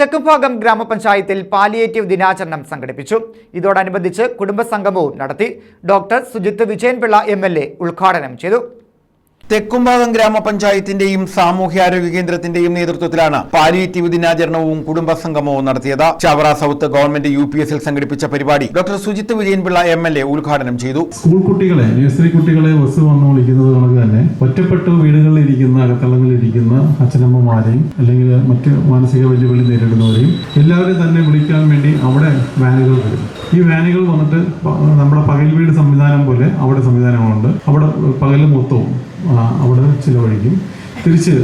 തെക്കുംഭാഗം ഗ്രാമപഞ്ചായത്തിൽ പാലിയേറ്റീവ് ദിനാചരണം സംഘടിപ്പിച്ചു. ഇതോടനുബന്ധിച്ച് കുടുംബസംഗമവും നടത്തി ഡോക്ടർ സുജിത്ത് വിജയൻപിള്ള എം ഉദ്ഘാടനം ചെയ്തു. തെക്കുംഭാഗം ഗ്രാമപഞ്ചായത്തിന്റെയും സാമൂഹ്യാരോഗ്യ കേന്ദ്രത്തിന്റെയും നേതൃത്വത്തിലാണ് പാലിയേറ്റീവ് ദിനാചരണവും കുടുംബസംഗമവും നടത്തിയത്. Chavara south government U P എസിൽ സംഘടിപ്പിച്ച പരിപാടി doctor Sujith Vijayan Pillai M L A ഉദ്ഘാടനം ചെയ്തു. സ്കൂൾ കുട്ടികളെ നഴ്സറി കുട്ടികളെ ബസ് വന്ന് വിളിക്കുന്നത് കണക്ക് തന്നെ. ഒറ്റപ്പെട്ട വീടുകളിൽ ഇരിക്കുന്ന അകത്തളങ്ങളിൽ ഇരിക്കുന്ന അച്ഛനമ്മമാരെയും അല്ലെങ്കിൽ മറ്റ് മാനസിക വെല്ലുവിളി നേരിടുന്നവരെയും എല്ലാവരെയും തന്നെ വിളിക്കാൻ വേണ്ടി അവിടെ വാനുകൾ വരും ഈ വാനുകൾ വന്നിട്ട് നമ്മുടെ പകൽ വീട് സംവിധാനം പോലെ അവിടെ സംവിധാനങ്ങളുണ്ട്. അവിടെ പകൽ മൊത്തവും അവിടെ ചിലവഴിക്കും. തിരിച്ച്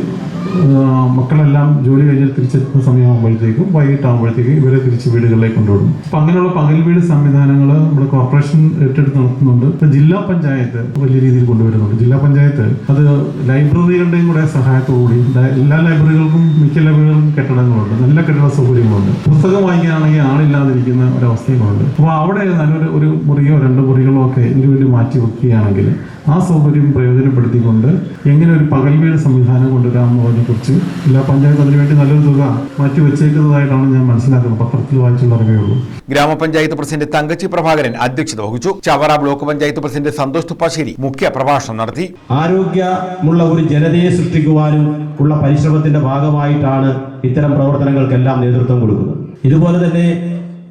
മക്കളെല്ലാം ജോലി കഴിഞ്ഞ് തിരിച്ചെത്തുന്ന സമയമാകുമ്പോഴത്തേക്കും വൈകിട്ടാകുമ്പോഴത്തേക്കും ഇവരെ തിരിച്ച് വീടുകളിലേക്ക് കൊണ്ടുവിടും. അപ്പം അങ്ങനെയുള്ള പകൽ വീട് സംവിധാനങ്ങൾ നമ്മുടെ കോർപ്പറേഷൻ ഏറ്റെടുത്ത് നടത്തുന്നുണ്ട്. ഇപ്പം ജില്ലാ പഞ്ചായത്ത് വലിയ രീതിയിൽ കൊണ്ടുവരുന്നുണ്ട്. ജില്ലാ പഞ്ചായത്ത് അത് ലൈബ്രറികളുടെയും കൂടെ സഹായത്തോടുകൂടി എല്ലാ ലൈബ്രറികൾക്കും മിക്ക ലൈബ്രറികൾക്കും കെട്ടിടങ്ങളുണ്ട്. നല്ല കെട്ടിട സൗകര്യങ്ങളുണ്ട്. പുസ്തകം വായിക്കാനാണെങ്കിൽ ആളില്ലാതിരിക്കുന്ന ഒരവസ്ഥയുമുണ്ട്. അപ്പോൾ അവിടെ നല്ലൊരു ഒരു മുറിയോ രണ്ട് മുറികളോ ഒക്കെ ഇതിനു വേണ്ടി മാറ്റി വെക്കുകയാണെങ്കിൽ ആ സൗകര്യം പ്രയോജനപ്പെടുത്തിക്കൊണ്ട് എങ്ങനെ ഒരു പകൽ വീട് സംവിധാനം കൊണ്ടുവരാമെന്നതിനെ കുറിച്ച് ജില്ലാ പഞ്ചായത്ത് അതിനുവേണ്ടി നല്ലൊരു തുക മാറ്റി വെച്ചേക്കുന്നതായിട്ടാണ് ഞാൻ മനസ്സിലാക്കുന്നത്. പത്രത്തിൽ വായിച്ചുള്ള അറിവേ ഉള്ളൂ. ഗ്രാമപഞ്ചായത്ത് പ്രസിഡന്റ് തങ്കച്ചി പ്രഭാകരൻ അധ്യക്ഷത വഹിച്ചു. ചവറ ബ്ലോക്ക് പഞ്ചായത്ത് പ്രസിഡന്റ് സന്തോഷ് തുപ്പാശ്ശേരി മുഖ്യ പ്രഭാഷണം നടത്തി. ആരോഗ്യമുള്ള ഒരു ജനതയെ സൃഷ്ടിക്കുവാനും ഉള്ള പരിശ്രമത്തിന്റെ ഭാഗമായിട്ടാണ് ഇത്തരം പ്രവർത്തനങ്ങൾക്കെല്ലാം നേതൃത്വം കൊടുക്കുന്നത്. ഇതുപോലെ തന്നെ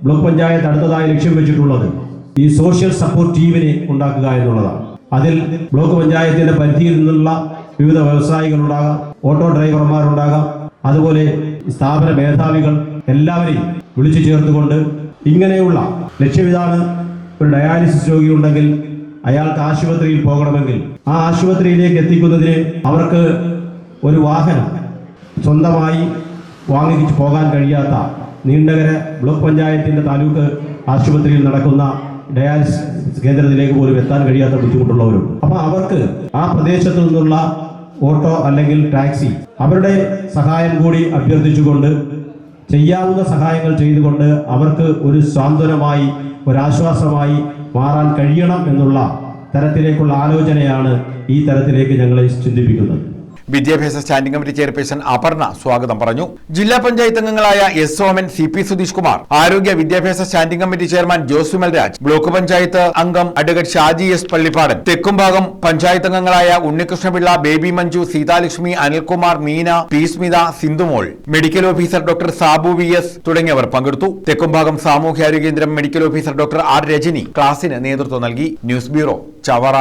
ബ്ലോക്ക് പഞ്ചായത്ത് അടുത്തതായി ലക്ഷ്യം വെച്ചിട്ടുള്ളത് ഈ സോഷ്യൽ സപ്പോർട്ട് ടീമിനെ ഉണ്ടാക്കുക എന്നുള്ളതാണ്. അതിൽ ബ്ലോക്ക് പഞ്ചായത്തിന്റെ പരിധിയിൽ നിന്നുള്ള വിവിധ വ്യവസായികളുണ്ടാകാം ഓട്ടോ ഡ്രൈവർമാരുണ്ടാകാം അതുപോലെ സ്ഥാപന മേധാവികൾ എല്ലാവരെയും വിളിച്ചു ചേർത്തുകൊണ്ട് ഇങ്ങനെയുള്ള ലക്ഷ്യമിതാണ് ഒരു ഡയാലിസിസ് രോഗി ഉണ്ടെങ്കിൽ അയാൾക്ക് ആശുപത്രിയിൽ പോകണമെങ്കിൽ. ആ ആശുപത്രിയിലേക്ക് എത്തിക്കുന്നതിന് അവർക്ക് ഒരു വാഹനം സ്വന്തമായി വാങ്ങിച്ച് പോകാൻ കഴിയാത്ത നീണ്ടകര ബ്ലോക്ക് പഞ്ചായത്തിന്റെ താലൂക്ക് ആശുപത്രിയിൽ നടക്കുന്ന ഡയാലിസിസ് കേന്ദ്രത്തിലേക്ക് പോലും എത്താൻ കഴിയാത്ത ബുദ്ധിമുട്ടുള്ളവരും അപ്പൊ അവർക്ക് ആ പ്രദേശത്തു നിന്നുള്ള ഓട്ടോ അല്ലെങ്കിൽ ടാക്സി അവരുടെ സഹായം കൂടി അഭ്യർത്ഥിച്ചുകൊണ്ട് ചെയ്യാവുന്ന സഹായങ്ങൾ ചെയ്തുകൊണ്ട് അവർക്ക് ഒരു സാന്ത്വനമായി ഒരാശ്വാസമായി മാറാൻ കഴിയണം എന്നുള്ള തരത്തിലേക്കുള്ള ആലോചനയാണ് ഈ തരത്തിലേക്ക് ഞങ്ങളെ ചിന്തിപ്പിക്കുന്നത്. വിദ്യാഭ്യാസ സ്റ്റാൻഡിംഗ് കമ്മിറ്റി ചെയർപേഴ്സൺ അപർണ സ്വാഗതം പറഞ്ഞു. ജില്ലാ പഞ്ചായത്ത് അംഗങ്ങളായ S Soman C P Sudheesh Kumar ആരോഗ്യ വിദ്യാഭ്യാസ standing committee chairman Jose Vimalraj block panchayat അംഗം അഡ്വക്കേറ്റ് ഷാജി എസ് പള്ളിപ്പാടൻ തെക്കുംഭാഗം പഞ്ചായത്ത് അംഗങ്ങളായ Unnikrishna Pillai Baby Manju Seethalakshmi Anilkumar Meena P Smitha Sindhumol medical officer doctor Sabu V S തുടങ്ങിയവർ പങ്കെടുത്തു. തെക്കുംഭാഗം സാമൂഹ്യാരോഗ്യ കേന്ദ്രം medical officer doctor R Rajani ക്ലാസിന് നേതൃത്വം നൽകി. News bureau Chavara.